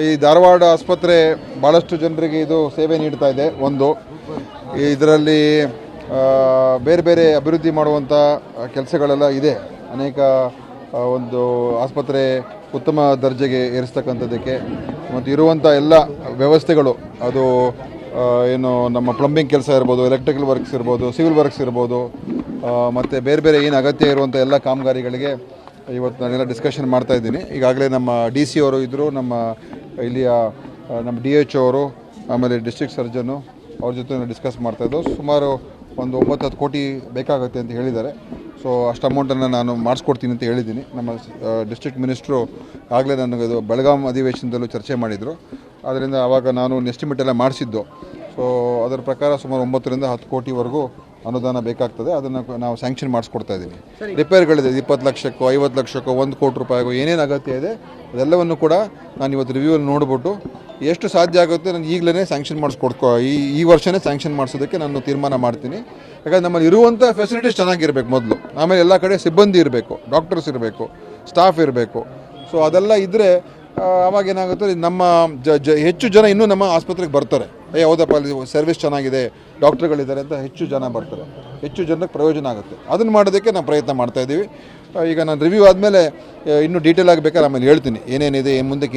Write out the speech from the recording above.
ಈ ಧಾರವಾಡ ಆಸ್ಪತ್ರೆ ಭಾಳಷ್ಟು ಜನರಿಗೆ ಇದು ಸೇವೆ ನೀಡ್ತಾ ಇದೆ. ಒಂದು ಇದರಲ್ಲಿ ಬೇರೆ ಬೇರೆ ಅಭಿವೃದ್ಧಿ ಮಾಡುವಂಥ ಕೆಲಸಗಳೆಲ್ಲ ಇದೆ. ಅನೇಕ ಒಂದು ಆಸ್ಪತ್ರೆ ಉತ್ತಮ ದರ್ಜೆಗೆ ಏರಿಸ್ತಕ್ಕಂಥದ್ದಕ್ಕೆ. ಮತ್ತು ಇರುವಂಥ ಎಲ್ಲ ವ್ಯವಸ್ಥೆಗಳು, ಅದು ಏನು ನಮ್ಮ ಪ್ಲಂಬಿಂಗ್ ಕೆಲಸ ಇರ್ಬೋದು ಎಲೆಕ್ಟ್ರಿಕಲ್ ವರ್ಕ್ಸ್ ಇರ್ಬೋದು ಸಿವಿಲ್ ವರ್ಕ್ಸ್ ಇರ್ಬೋದು ಮತ್ತು ಬೇರೆ ಬೇರೆ ಏನು ಅಗತ್ಯ ಇರುವಂಥ ಎಲ್ಲ ಕಾಮಗಾರಿಗಳಿಗೆ ಇವತ್ತು ನಾನೆಲ್ಲ ಡಿಸ್ಕಷನ್ ಮಾಡ್ತಾ ಇದ್ದೀನಿ. ಈಗಾಗಲೇ ನಮ್ಮ ಡಿ ಸಿ ಅವರು ಇದ್ದರು ನಮ್ಮ ಇಲ್ಲಿಯ ನಮ್ಮ ಡಿ ಎಚ್ ಅವರು, ಆಮೇಲೆ ಡಿಸ್ಟ್ರಿಕ್ಟ್ ಸರ್ಜನು ಅವ್ರ ಜೊತೆ ಡಿಸ್ಕಸ್ ಮಾಡ್ತಾ ಸುಮಾರು ಒಂದು ಒಂಬತ್ತು ಹತ್ತು ಕೋಟಿ ಬೇಕಾಗುತ್ತೆ ಅಂತ ಹೇಳಿದ್ದಾರೆ. ಸೊ ಅಷ್ಟು ಅಮೌಂಟನ್ನು ನಾನು ಮಾಡಿಸ್ಕೊಡ್ತೀನಿ ಅಂತ ಹೇಳಿದ್ದೀನಿ. ನಮ್ಮ ಡಿಸ್ಟ್ರಿಕ್ಟ್ ಮಿನಿಸ್ಟ್ರು ಆಗಲೇ ನನಗೆ ಅದು ಬೆಳಗಾಂ ಅಧಿವೇಶನದಲ್ಲೂ ಚರ್ಚೆ ಮಾಡಿದರು. ಆದ್ದರಿಂದ ಆವಾಗ ನಾನು ಎಸ್ಟಿಮೇಟ್ ಎಲ್ಲ ಮಾಡಿಸಿದ್ದು. ಸೊ ಅದರ ಪ್ರಕಾರ ಸುಮಾರು ಒಂಬತ್ತರಿಂದ ಹತ್ತು ಕೋಟಿವರೆಗೂ ಅನುದಾನ ಬೇಕಾಗ್ತದೆ, ಅದನ್ನು ನಾವು ಸ್ಯಾಂಕ್ಷನ್ ಮಾಡಿಸ್ಕೊಡ್ತಾ ಇದ್ದೀವಿ ರಿಪೇರ್ಗಳಿದೆ ಇಪ್ಪತ್ತು ಲಕ್ಷಕ್ಕೋ, ಐವತ್ತು ಲಕ್ಷಕ್ಕೋ, ಒಂದು ಕೋಟಿ ರೂಪಾಯಿಗೋ ಏನೇನು ಅಗತ್ಯ ಇದೆ, ಅದೆಲ್ಲವನ್ನು ಕೂಡ ನಾನು ಇವತ್ತು ರಿವ್ಯೂವಲ್ಲಿ ನೋಡಿಬಿಟ್ಟು ಎಷ್ಟು ಸಾಧ್ಯ ಆಗುತ್ತೆ ನಾನು ಈಗಲೇ ಸ್ಯಾಂಕ್ಷನ್ ಮಾಡಿಸ್ಕೊಡ್ಕೊ ಈ ಈ ವರ್ಷನೇ ಸ್ಯಾಂಕ್ಷನ್ ಮಾಡಿಸೋದಕ್ಕೆ ನಾನು ತೀರ್ಮಾನ ಮಾಡ್ತೀನಿ. ಯಾಕಂದ್ರೆ ನಮ್ಮಲ್ಲಿ ಇರುವಂಥ ಫೆಸಿಲಿಟೀಸ್ ಚೆನ್ನಾಗಿರಬೇಕು ಮೊದಲು. ಆಮೇಲೆ ಎಲ್ಲ ಕಡೆ ಸಿಬ್ಬಂದಿ ಇರಬೇಕು ಡಾಕ್ಟರ್ಸ್ ಇರಬೇಕು ಸ್ಟಾಫ್ ಇರಬೇಕು. ಸೊ ಅದೆಲ್ಲ ಇದ್ದರೆ ಅವಾಗ ಏನಾಗುತ್ತೆ, ನಮ್ಮ ಜ ಜ ಹೆಚ್ಚು ಜನ ಇನ್ನೂ ನಮ್ಮ ಆಸ್ಪತ್ರೆಗೆ ಬರ್ತಾರೆ. ಏ, ಹೌದಪ್ಪ, ಅಲ್ಲಿ ಸರ್ವಿಸ್ ಚೆನ್ನಾಗಿದೆ, ಡಾಕ್ಟ್ರುಗಳಿದ್ದಾರೆ ಅಂತ ಹೆಚ್ಚು ಜನ ಬರ್ತಾರೆ. ಹೆಚ್ಚು ಜನಕ್ಕೆ ಪ್ರಯೋಜನ ಆಗುತ್ತೆ. ಅದನ್ನು ಮಾಡೋದಕ್ಕೆ ನಾವು ಪ್ರಯತ್ನ ಮಾಡ್ತಾ ಇದ್ದೀವಿ. ಈಗ ನಾನು ರಿವ್ಯೂ ಆದಮೇಲೆ ಇನ್ನೂ ಡೀಟೇಲ್ ಆಗಬೇಕಾದ್ರೆ ಆಮೇಲೆ ಹೇಳ್ತೀನಿ. ಏನೇನಿದೆ, ಏನು ಮುಂದಕ್ಕೆ